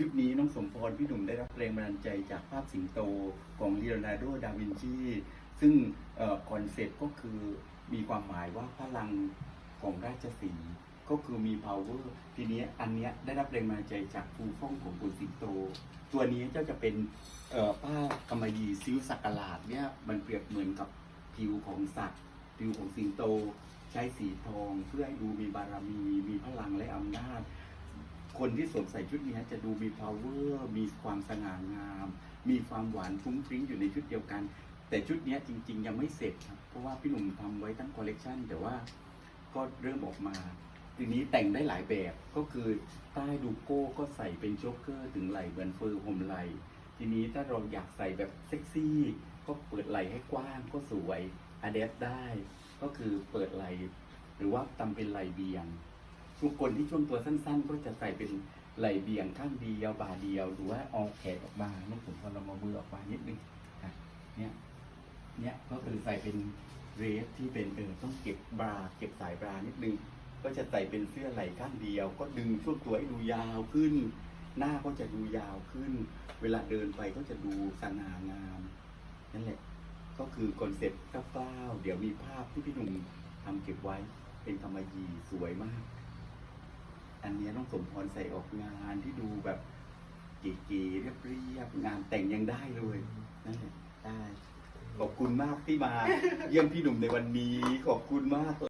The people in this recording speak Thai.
ชุดนี้น้องสมพรพี่หนุ่มได้รับแรงบันดาลใจจากภาพสิงโตของลีโอนาร์โด ดาวินชี ซึ่งคอนเซ็ปต์ก็คือมีความหมายว่าพลังของราชสีห์ก็คือมี power ทีนี้อันเนี้ยได้รับแรงบันดาลใจจากภูฟ่องของปู่สิงโต ตัวนี้เจ้าจะเป็นผ้ากำมะหยี่ซิ้วสักหลาดเนี่ยมันเปรียบเหมือนกับผิวของสัตว์ ผิวของสิงโต ใช้สีทองเพื่อให้ดูมีบารมี มีพลังและอำนาจ คนที่สวมใส่ชุดนี้จะดูมี power มีความสง่างาม มีความหวานฟุ้งฟริ้งอยู่ในชุดเดียวกัน แต่ชุดนี้จริง ๆ ยังไม่เสร็จครับเพราะว่าพี่หนุ่มทำไว้ทั้งคอลเลกชันแต่ว่าก็เริ่มออกมา ทีนี้แต่งได้หลายแบบก็คือใต้ดูโก้ก็ใส่เป็นโจ๊กเกอร์ถึงไหล่เหมือนเฟอร์ห่มไหล่ทีนี้ถ้าเราอยากใส่แบบเซ็กซี่ ก็เปิดไหล่ให้กว้างก็สวยอะเดฟได้ ก็คือเปิดไหล่หรือว่าทำเป็นไหล่เบียง ทุกคนที่ช่วงตัวสั้น ๆ ก็จะใส่เป็นไหล่เบี่ยงข้างเดียวบ่าเดียวหรือว่าเอาแขนออกมาน้อผมพอเรามามือออกมานิดนึงนะเนี่ยเนี่ยก็คือใส่เป็นเรสที่เป็นเออต้องเก็บบราเก็บสายบรานิดนึงก็จะใส่เป็นเสื้อไหล่ข้างเดียว ก็ดึงช่วงตัวให้ดูยาวขึ้น หน้าก็จะดูยาวขึ้น เวลาเดินไปก็จะดูสง่างามนั่นแหละก็คือคอนเซ็ปต์คร่าวๆเดี๋ยวมีภาพที่พี่หนุ่มทำเก็บไว้เป็นธรรมยีสวยมาก ต้องสมพรใส่ออกงานที่ดูแบบเก๋ๆเรียบๆงานแต่งยังได้เลยนั่นแหละได้ขอบคุณมากที่มา เยี่ยมพี่หนุ่มในวันนี้ขอบคุณมาก